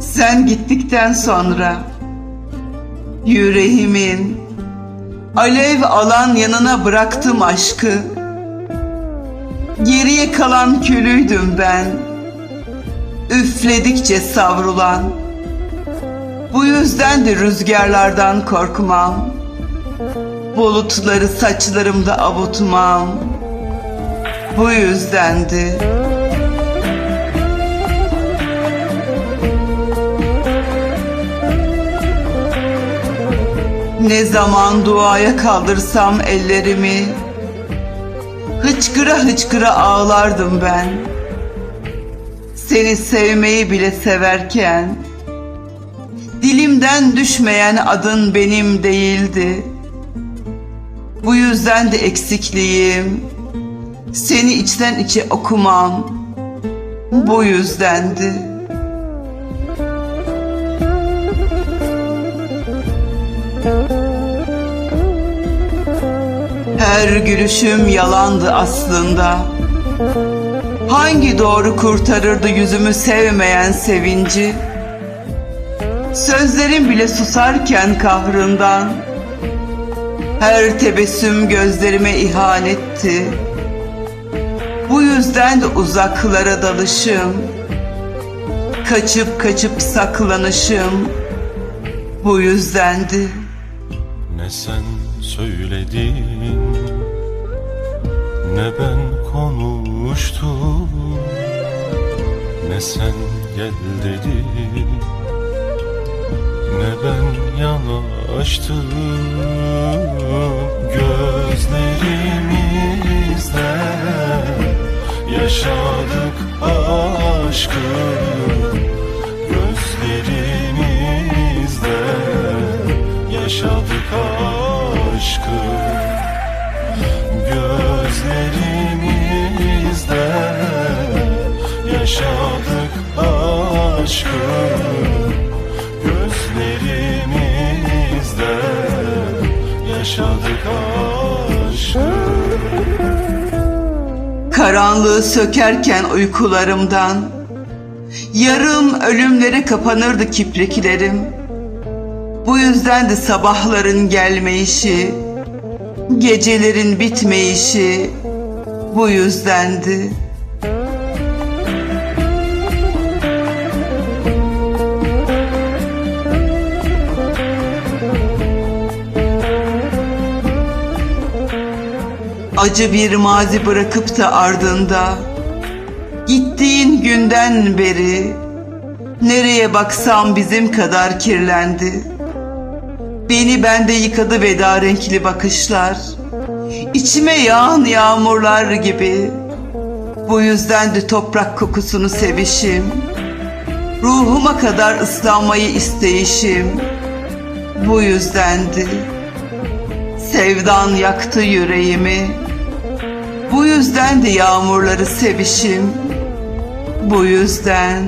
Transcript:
Sen gittikten sonra yüreğimin alev alan yanına bıraktım aşkı. Geriye kalan külüydüm ben. Üfledikçe savrulan. Bu yüzden de rüzgarlardan korkmam. Bulutları saçlarımda avutmam. Bu yüzdendi. Ne zaman duaya kaldırsam ellerimi Hıçkıra hıçkıra ağlardım ben Seni sevmeyi bile severken Dilimden düşmeyen adın benim değildi Bu yüzden de eksikliğim Seni içten içe okumam Bu yüzdendi Her gülüşüm yalandı aslında. Hangi doğru kurtarırdı yüzümü sevmeyen sevinci? Sözlerim bile susarken kahrından. Her tebessüm gözlerime ihanetti. Bu yüzden de uzaklara dalışım. Kaçıp kaçıp saklanışım. Bu yüzdendi. Ne sen söyledin Ne ben konuştum Ne sen gel dedin Ne ben yanaştım Gözlerimizde Yaşadık aşkı. Gözlerimizde yaşadık aşkı. Gözlerimizde yaşadık aşkı. Gözlerimizde yaşadık aşkı Karanlığı sökerken uykularımdan Yarım ölümlere kapanırdı kipriklerim. Bu yüzden de sabahların gelmeyişi Gecelerin bitmeyişi Bu yüzdendi Acı bir mazi bırakıp da ardında Gittiğin günden beri Nereye baksam bizim kadar kirlendi. Beni bende yıkadı veda renkli bakışlar İçime yağan yağmurlar gibi. Bu yüzden de toprak kokusunu sevişim Ruhuma kadar ıslanmayı isteyişim. Bu yüzdendi Sevdan yaktı yüreğimi Bu yüzden de yağmurları sevişim. Bu yüzden